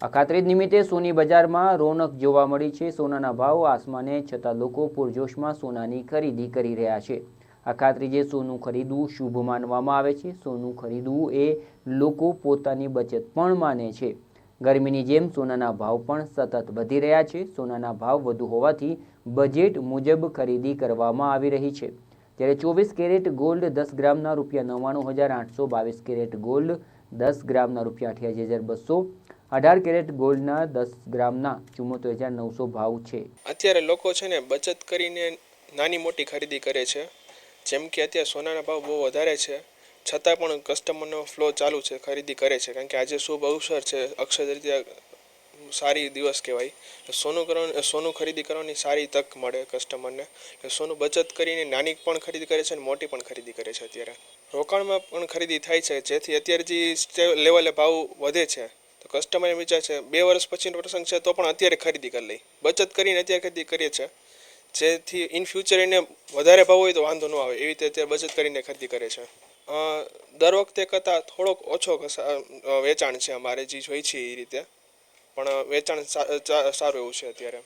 અખાત્રીજ નિમિત્તે સોની બજારમાં રોનક જોવા મળી છે. સોનાના ભાવ આસમાને છતાં લોકો પૂરજોશમાં સોનાની ખરીદી કરી રહ્યા છે. અખાત્રીજે સોનું ખરીદવું શુભ માનવામાં આવે છે. સોનું ખરીદવું એ લોકો પોતાની બચત પણ માને છે. ગરમીની જેમ સોનાના ભાવ પણ સતત વધી રહ્યા છે. સોનાના ભાવ વધુ હોવાથી બજેટ મુજબ ખરીદી કરવામાં આવી રહી છે. ત્યારે ચોવીસ કેરેટ ગોલ્ડ દસ ગ્રામના રૂપિયા નવ્વાણું હજાર આઠસો બાવીસ કેરેટ ગોલ્ડ દસ ગ્રામના રૂપિયા અઠ્યાસી હજાર બસો. અઢાર કેરેટ ગોલ્ડના દસ ગ્રામના ચુમ્મોતેર હજાર નવસો ભાવ છે. અત્યારે લોકો છે ને બચત કરીને નાની મોટી ખરીદી કરે છે. જેમ કે અત્યારે સોનાના ભાવ બહુ વધારે છે. છતાં પણ કસ્ટમરનો ફ્લો ચાલુ છે, ખરીદી કરે છે. કારણ કે આજે શુભ અવસર છે, અક્ષય તૃતીયા સારી દિવસ કહેવાય. સોનું કરવાનું સોનું ખરીદી કરવાની સારી તક મળે કસ્ટમરને એટલે સોનું બચત કરીને નાની પણ ખરીદી કરે છે અને મોટી પણ ખરીદી કરે છે અત્યારે. રોકાણમાં પણ ખરીદી થાય છે. જેથી અત્યારે જે લેવલે ભાવ વધે છે, તો કસ્ટમર વિચાર છે, બે વર્ષ પછીનો પ્રસંગ છે તો પણ અત્યારે ખરીદી કરી લઈ. બચત કરીને અત્યારે ખરીદી કરીએ છે. જેથી ઇન ફ્યુચર એને વધારે ભાવ હોય તો વાંધો ન આવે. એવી રીતે અત્યારે બચત કરીને ખરીદી કરે છે. દર વખતે કરતાં થોડોક ઓછો વેચાણ છે અમારે જે જોઈ છે એ રીતે. પણ વેચાણ સારું એવું છે અત્યારે.